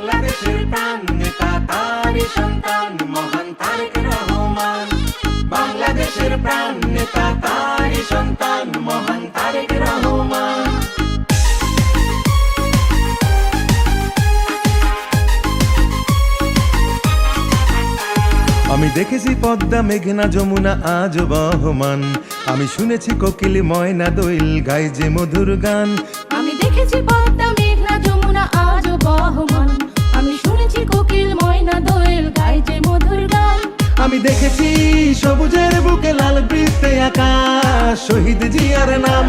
বাংলাদেশের প্রাণ নেতা তারই সন্তান মহান তারেক রহমান। বাংলাদেশের প্রাণ নেতা তারই সন্তান মহান তারেক রহমান। আমি দেখেছি পদ্মা মেঘনা যমুনা আজ বহমান। আমি শুনেছি কোকিল ময়না দোইল গাই যে মধুর গান। আমি দেখেছি পদ্মা আমি দেখেছি সবুজের বুকে লাল বৃত্তে আকাশ, শহীদ জিয়ার নাম।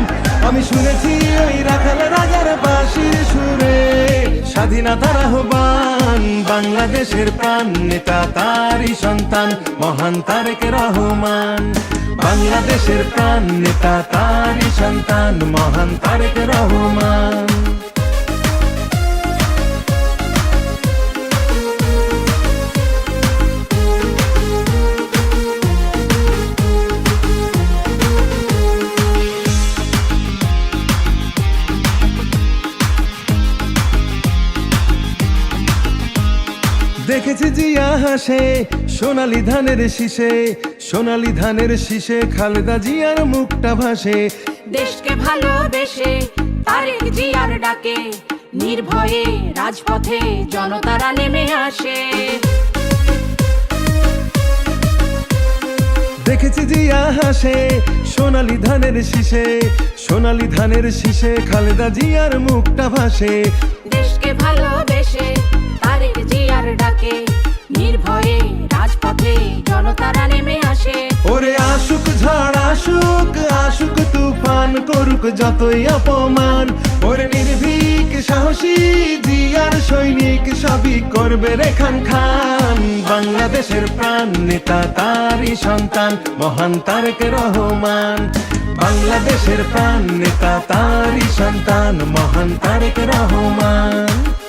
আমি শুনেছি ওই রাখাল রাজার বাঁশির সুরে। স্বাধীনতার আহ্বান বাংলাদেশের প্রাণ, নেতা তারই সন্তান, মহান তারেক রহমান। বাংলাদেশের প্রাণ, নেতা তারই সন্তান, মহান তারেক রহমান। দেখেছি জিয়া হাসে সোনালি ধানের শীষে সোনালি ধানের শীষে খালেদা জিয়ার মুখটা ভাসে। দেশকে ভালোবেসে তারেক জিয়ার ডাকে নির্ভয়ে রাজপথে জনতারা নেমে আসে। দেখেছি জিয়া হাসে সোনালি ধানের শীষে সোনালি ধানের শীষে খালেদা জিয়ার মুখটা ভাসে। ঝড় আশুক আশুক তুফান, করুক যতই অপমান। ওরে নির্ভীক সাহসী জিয়ার সৈনিক সবই করবে রেখান খান। বাংলাদেশের প্রাণ নেতা তারই সন্তান, মহান তারেক রহমান। বাংলাদেশের প্রাণ নেতা তারই সন্তান, মহান তারেক রহমান।